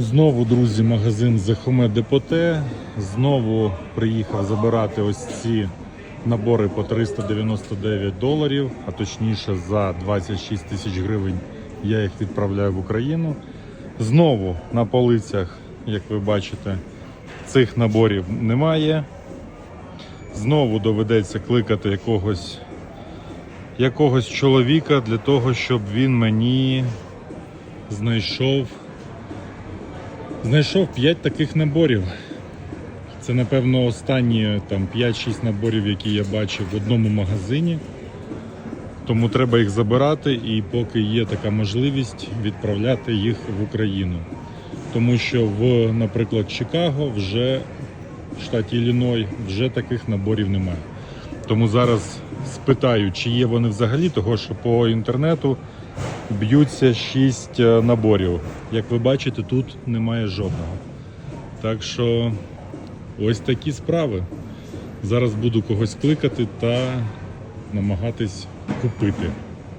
Знову, друзі, магазин Зехоме Депоте. Знову приїхав забирати ось ці набори по 399 доларів, а точніше за 26 тисяч гривень я їх відправляю в Україну. Знову на полицях, як ви бачите, цих наборів немає. Знову доведеться кликати якогось, якогось чоловіка для того, щоб він мені знайшов Знайшов 5 таких наборів. Це, напевно, останні там 5-6 наборів, які я бачив в одному магазині. Тому треба їх забирати і поки є така можливість відправляти їх в Україну. Тому що в, наприклад, Чикаго вже в штаті Ілліной вже таких наборів немає. Тому зараз спитаю, чи є вони взагалі, того що по інтернету б'ються 6 наборів. Як ви бачите, тут немає жодного. Так що ось такі справи. Зараз буду когось кликати та намагатись купити.